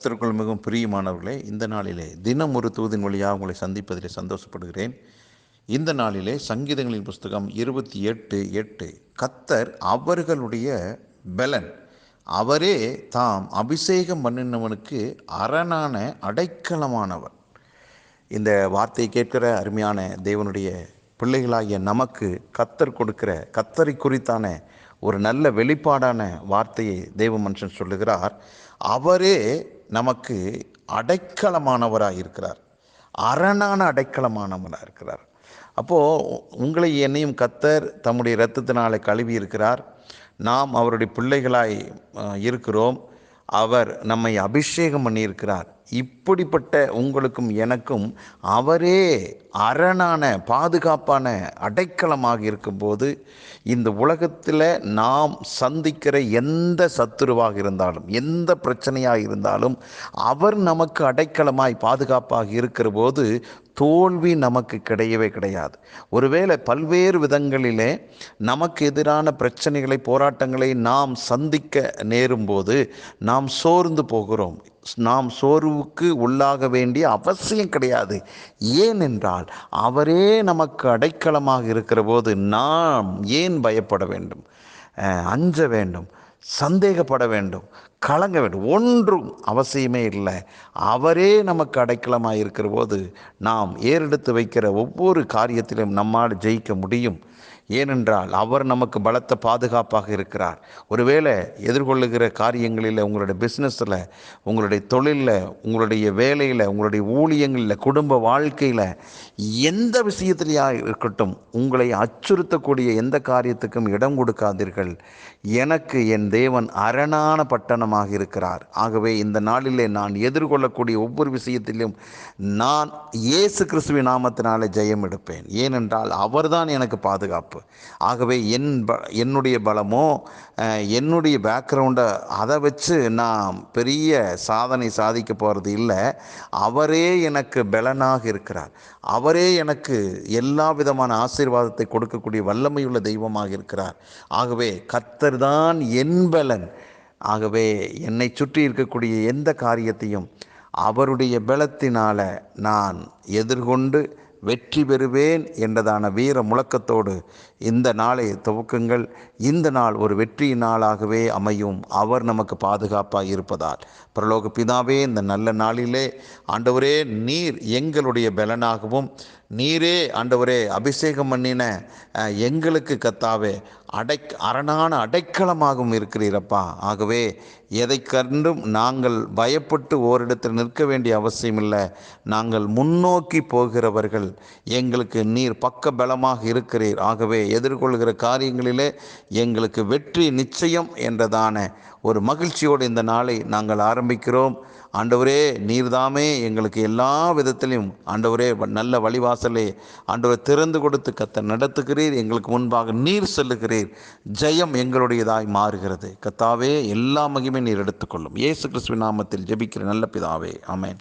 கர்த்தருக்குள் மிகவும் பிரியமானவர்களே இந்த நாளிலே தினம் ஒரு தூதின் வழியாக உங்களை சந்திப்பதிலே சந்தோஷப்படுகிறேன். இந்த நாளிலே சங்கீதங்களின் புஸ்தகம் இருபத்தி எட்டு எட்டு. கத்தர் அவர்களுடைய பலன். அவரே தாம் அபிஷேகம் பண்ணினவனுக்கு அரணான அடைக்கலமானவர். இந்த வார்த்தையை கேட்கிற அருமையான தேவனுடைய பிள்ளைகளாகிய நமக்கு கத்தர் கொடுக்கிற கத்தரை குறித்தான ஒரு நல்ல வெளிப்பாடான வார்த்தையை தேவ மனுஷன் சொல்லுகிறார். அவரே நமக்கு அடைக்கலமானவராக இருக்கிறார். அரணான அடைக்கலமானவராக இருக்கிறார். அப்போது உங்களை என்னையும் கத்தர் தம்முடைய இரத்தத்தினாலே கழுவி இருக்கிறார் நாம் அவருடைய பிள்ளைகளாய் இருக்கிறோம். அவர் நம்மை அபிஷேகம் பண்ணியிருக்கிறார். இப்படிப்பட்ட உங்களுக்கும் எனக்கும் அவரே அரணான பாதுகாப்பான அடைக்கலமாக இருக்கும்போது இந்த உலகத்தில் நாம் சந்திக்கிற எந்த சத்துருவாக இருந்தாலும் எந்த பிரச்சனையாக இருந்தாலும் அவர் நமக்கு அடைக்கலமாய் பாதுகாப்பாக இருக்கிற போது தோல்வி நமக்கு கிடையவே கிடையாது. ஒருவேளை பல்வேறு விதங்களிலே நமக்கு எதிரான பிரச்சனைகளை போராட்டங்களை நாம் சந்திக்க நேரும்போது நாம் சோர்ந்து போகிறோம். நாம் சோர்வுக்கு உள்ளாக வேண்டிய அவசியம் கிடையாது. ஏனென்றால் அவரே நமக்கு அடைக்கலமாக இருக்கிற போது நாம் ஏன் பயப்பட வேண்டும்? அஞ்ச வேண்டும் சந்தேகப்பட வேண்டும் கலங்க வேண்டும். ஒன்றும் அவசியமே இல்லை. அவரே நமக்கு அடைக்கலமாக இருக்கிற போது நாம் ஏறெடுத்து வைக்கிற ஒவ்வொரு காரியத்திலும் நம்மால் ஜெயிக்க முடியும். ஏனென்றால் அவர் நமக்கு பலத்த பாதுகாப்பாக இருக்கிறார். ஒருவேளை எதிர்கொள்ளுகிற காரியங்களில் உங்களுடைய பிஸ்னஸில் உங்களுடைய தொழிலில் உங்களுடைய வேலையில் உங்களுடைய ஊழியங்களில் குடும்ப வாழ்க்கையில் எந்த விஷயத்திலேயாக இருக்கட்டும் உங்களை அச்சுறுத்தக்கூடிய எந்த காரியத்துக்கும் இடம் கொடுக்காதீர்கள். எனக்கு என் தேவன் அரணான பட்டணமாக இருக்கிறார். ஆகவே இந்த நாளிலே நான் எதிர்கொள்ளக்கூடிய ஒவ்வொரு விஷயத்திலும் நான் இயேசு கிறிஸ்துவின் நாமத்தினாலே ஜெயம் எடுப்பேன். ஏனென்றால் அவர்தான் எனக்கு பாதுகாப்பு. ஆகவே என் ப என்னுடைய பலமோ என்னுடைய பேக்ரவுண்டை அதை வச்சு நான் பெரிய சாதனை சாதிக்க போகிறது இல்லை. அவரே எனக்கு பலனாக இருக்கிறார். அவரே எனக்கு எல்லா விதமான ஆசீர்வாதத்தை கொடுக்கக்கூடிய வல்லமையுள்ள தெய்வமாக இருக்கிறார். ஆகவே கத்தர் தான் என் பலன். ஆகவே என்னை சுற்றி இருக்கக்கூடிய எந்த காரியத்தையும் அவருடைய பலத்தினால் நான் எதிர்கொண்டு வெற்றி பெறுவேன் என்றதான வீர முழக்கத்தோடு இந்த நாளை துவக்குங்கள். இந்த நாள் ஒரு வெற்றி நாளாகவே அமையும். அவர் நமக்கு பாதுகாப்பாக இருப்பதால். பிரலோக பிதாவே இந்த நல்ல நாளிலே ஆண்டவரே நீர் எங்களுடைய பலனாகவும் நீரே ஆண்டவரே அபிஷேகம் பண்ணின எங்களுக்கு கத்தாவே அடை அரணான அடைக்கலமாகவும் இருக்கிறீரப்பா. ஆகவே எதை கண்டும் நாங்கள் பயப்பட்டு ஓரிடத்தில் நிற்க வேண்டிய அவசியம் இல்லை நாங்கள் முன்னோக்கி போகிறவர்கள். எங்களுக்கு நீர் பக்க பலமாக இருக்கிறீர். ஆகவே எதிர்கொள்கிற காரியங்களிலே எங்களுக்கு வெற்றி நிச்சயம் என்றதான ஒரு மகிழ்ச்சியோடு இந்த நாளை நாங்கள் ஆரம்பிக்கிறோம். ஆண்டவரே நீர்தாமே எங்களுக்கு எல்லா விதத்திலையும் ஆண்டவரே வ- நல்ல வழிவாசலே. ஆண்டவரை திறந்து கொடுத்து கத்த நடத்துகிறீர். எங்களுக்கு முன்பாக நீர் செல்லுகிறீர். ஜெயம் எங்களுடையதாய் மாறுகிறது. கத்தாவே எல்லா மகிமை நீர் எடுத்துக்கொள்ளும். இயேசு கிறிஸ்துவின் நாமத்தில் ஜெபிக்கிற நல்ல பிதாவே. ஆமென்.